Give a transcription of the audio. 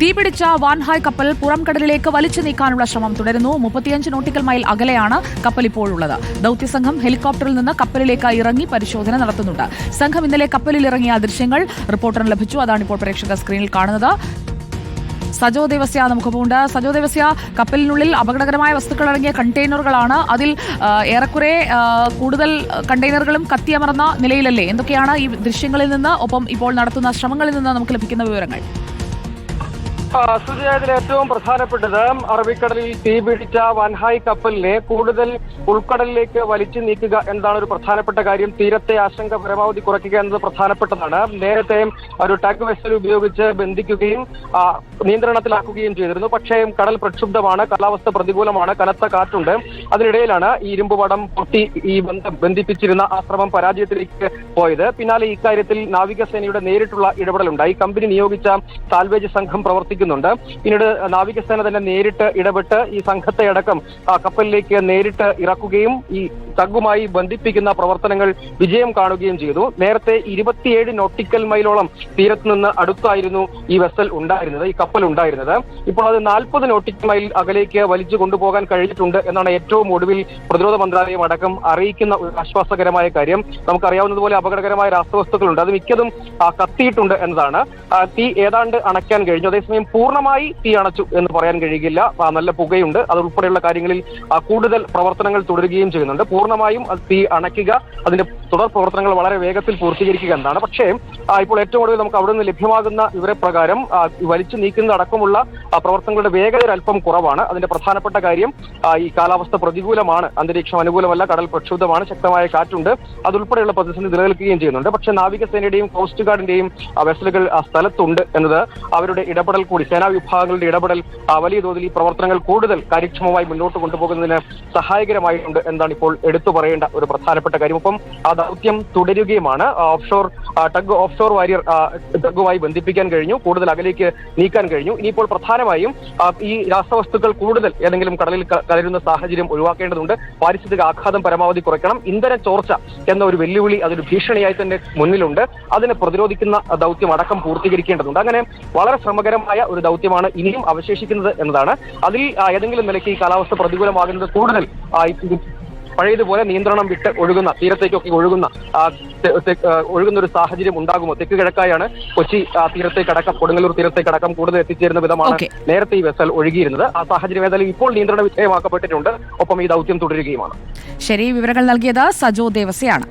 തീപിടിച്ച Wan Hai കപ്പൽ പുറംകടലിലേക്ക് വലിച്ചു നീക്കാനുള്ള ശ്രമം തുടരുന്നു. മുപ്പത്തിയഞ്ച് നോട്ടിക്കൽ മൈൽ അകലെയാണ് കപ്പൽ ഇപ്പോഴുള്ളത്. ദൌത്യസംഘം ഹെലികോപ്റ്ററിൽ നിന്ന് കപ്പലിലേക്ക് ഇറങ്ങി പരിശോധന നടത്തുന്നുണ്ട്. സംഘം ഇന്നലെ കപ്പലിൽ ഇറങ്ങിയ ദൃശ്യങ്ങൾ റിപ്പോർട്ടറിന് ലഭിച്ചു. അതാണ് ഇപ്പോൾ പ്രേക്ഷക സ്ക്രീനിൽ കാണുന്നത്. സജോ ദേവസ്യ നമുക്കൊപ്പമുണ്ട് സജോ ദേവസ്യ കപ്പലിനുള്ളിൽ അപകടകരമായ വസ്തുക്കൾ അടങ്ങിയ കണ്ടെയ്നറുകളാണ്. അതിൽ ഏറെക്കുറെ കൂടുതൽ കണ്ടെയ്നറുകളും കത്തിയമർന്ന നിലയിലല്ലേ? എന്തൊക്കെയാണ് ഈ ദൃശ്യങ്ങളിൽ നിന്ന് ഒപ്പം ഇപ്പോൾ നടത്തുന്ന ശ്രമങ്ങളിൽ നിന്ന് നമുക്ക് ലഭിക്കുന്ന വിവരങ്ങൾ? ആ, സുജയ ഇതിൽ ഏറ്റവും പ്രധാനപ്പെട്ടത് അറബിക്കടലിൽ തീപിടിച്ച വൻഹായ് കപ്പലിനെ കൂടുതൽ ഉൾക്കടലിലേക്ക് വലിച്ചു നീക്കുക എന്നതാണ് ഒരു പ്രധാനപ്പെട്ട കാര്യം. തീരത്തെ ആശങ്ക പരമാവധി കുറയ്ക്കുക എന്നത് പ്രധാനപ്പെട്ടതാണ്. നേരത്തെ ഒരു ടാക് വെസൽ ഉപയോഗിച്ച് ബന്ധിക്കുകയും നിയന്ത്രണത്തിലാക്കുകയും ചെയ്തിരുന്നു. പക്ഷേ കടൽ പ്രക്ഷുബ്ധമാണ് കാലാവസ്ഥ പ്രതികൂലമാണ് കനത്ത കാറ്റുണ്ട്. അതിനിടയിലാണ് ഈ ഇരുമ്പ് വടം പൊട്ടി ഈ ബന്ധം ബന്ധിപ്പിച്ചിരുന്ന ആ ശ്രമം പരാജയത്തിലേക്ക് പോയത്. പിന്നാലെ ഇക്കാര്യത്തിൽ നാവികസേനയുടെ നേരിട്ടുള്ള ഇടപെടലുണ്ടായി. കമ്പനി നിയോഗിച്ച സാൽവേജ് സംഘം പ്രവർത്തിക്കുന്നുണ്ട് പിന്നീട് നാവികസേന തന്നെ നേരിട്ട് ഇടപെട്ട് ഈ സംഘത്തെ അടക്കം കപ്പലിലേക്ക് നേരിട്ട് ഇറക്കുകയും ഈ തഗ്ഗുമായി ബന്ധിപ്പിക്കുന്ന പ്രവർത്തനങ്ങൾ വിജയം കാണുകയും ചെയ്തു. നേരത്തെ ഇരുപത്തിയേഴ് നോട്ടിക്കൽ മൈലോളം തീരത്ത് നിന്ന് അടുത്തായിരുന്നു ഈ വെസൽ ഉണ്ടായിരുന്നത് ഈ കപ്പൽ ഉണ്ടായിരുന്നത്. ഇപ്പോൾ അത് നാൽപ്പത് നോട്ടിക്കൽ മൈൽ അകലേക്ക് വലിച്ചു കൊണ്ടുപോകാൻ കഴിഞ്ഞിട്ടുണ്ട് എന്നാണ് ഏറ്റവും ഒടുവിൽ പ്രതിരോധ മന്ത്രാലയം അടക്കം അറിയിക്കുന്ന ഒരു ആശ്വാസകരമായ കാര്യം. നമുക്കറിയാവുന്നതുപോലെ അപകടകരമായ രാസവസ്തുക്കളുണ്ട്. അത് മിക്കതും കത്തിയിട്ടുണ്ട് എന്നതാണ്. തീ ഏതാണ്ട് അണയ്ക്കാൻ കഴിഞ്ഞു. അതേസമയം പൂർണമായി തീ അണച്ചു എന്ന് പറയാൻ കഴിയില്ല നല്ല പുകയുണ്ട്. അതുൾപ്പെടെയുള്ള കാര്യങ്ങളിൽ കൂടുതൽ പ്രവർത്തനങ്ങൾ തുടരുകയും ചെയ്യുന്നുണ്ട്. പൂർണമായും തീ അണയ്ക്കുക അതിന്റെ തുടർ പ്രവർത്തനങ്ങൾ വളരെ വേഗത്തിൽ പൂർത്തീകരിക്കുക എന്നാണ് പക്ഷേ ഇപ്പോൾ ഏറ്റവും ഒടുവിൽ നമുക്ക് അവിടെ നിന്ന് ലഭ്യമാകുന്ന വിവരപ്രകാരം വലിച്ചു നീക്കുന്നത് അടക്കമുള്ള പ്രവർത്തനങ്ങളുടെ വേഗത അല്പം കുറവാണ്. അതിന്റെ പ്രധാനപ്പെട്ട കാര്യം ഈ കാലാവസ്ഥ പ്രതികൂലമാണ്. അന്തരീക്ഷം അനുകൂലമല്ല കടൽ പ്രക്ഷുബ്ധമാണ് ശക്തമായ കാറ്റുണ്ട്. അതുൾപ്പെടെയുള്ള പ്രതിസന്ധി നിലനിൽക്കുകയും ചെയ്യുന്നുണ്ട്. പക്ഷേ നാവികസേനയുടെയും കോസ്റ്റ് ഗാർഡിന്റെയും വെസലുകൾ സ്ഥലത്തുണ്ട് എന്നത് അവരുടെ ഇടപെടൽ കൂടി സേനാ വിഭാഗങ്ങളുടെ ഇടപെടൽ വലിയ തോതിൽ ഈ പ്രവർത്തനങ്ങൾ കൂടുതൽ കാര്യക്ഷമമായി മുന്നോട്ട് കൊണ്ടുപോകുന്നതിന് സഹായകരമായിട്ടുണ്ട് എന്നാണ് ഇപ്പോൾ എടുത്തു പറയേണ്ട ഒരു പ്രധാനപ്പെട്ട കാര്യം. ഒപ്പം ദൗത്യം തുടരുകയുമാണ്. ഓഫ്ഷോർ ടഗ് ഓഫ്ഷോർ വാരിയർ ടഗുമായി ബന്ധിപ്പിക്കാൻ കഴിഞ്ഞു. കൂടുതൽ അകലേക്ക് നീക്കാൻ കഴിഞ്ഞു. ഇനിയിപ്പോൾ പ്രധാനമായും ഈ രാസവസ്തുക്കൾ കൂടുതൽ ഏതെങ്കിലും കടലിൽ കലരുന്ന സാഹചര്യം ഒഴിവാക്കേണ്ടതുണ്ട്. പാരിസ്ഥിതിക ആഘാതം പരമാവധി കുറയ്ക്കണം. ഇന്ധന ചോർച്ച എന്ന ഒരു വെല്ലുവിളി അതൊരു ഭീഷണിയായി തന്നെ മുന്നിലുണ്ട്. അതിനെ പ്രതിരോധിക്കുന്ന ദൗത്യം അടക്കം പൂർത്തീകരിക്കേണ്ടതുണ്ട്. അങ്ങനെ വളരെ ശ്രമകരമായ ഒരു ദൗത്യമാണ് ഇനിയും അവശേഷിക്കുന്നത് എന്നതാണ്. അതിൽ ഏതെങ്കിലും നിലയ്ക്ക് ഈ കാലാവസ്ഥ പ്രതികൂലമാകുന്നത് കൂടുതൽ പഴയതുപോലെ നിയന്ത്രണം വിട്ട് ഒഴുകുന്ന തീരത്തേക്കൊക്കെ ഒഴുകുന്ന ഒഴുകുന്ന ഒരു സാഹചര്യം ഉണ്ടാകുമോ? തെക്ക് കിഴക്കായാണ് കൊച്ചി തീരത്തേക്കടക്കം കൊടുങ്ങല്ലൂർ തീരത്തേക്കടക്കം കൂടുതൽ എത്തിച്ചേരുന്ന വിധമാണ് നേരത്തെ ഈ വെസൽ ഒഴുകിയിരുന്നത്. ആ സാഹചര്യം ഏതായാലും ഇപ്പോൾ നിയന്ത്രണ വിധേയമാക്കപ്പെട്ടിട്ടുണ്ട്. ഒപ്പം ഈ ദൗത്യം തുടരുകയുമാണ്. ശരി വിവരങ്ങൾ നൽകിയത് സജോ ദേവസ്യാണ്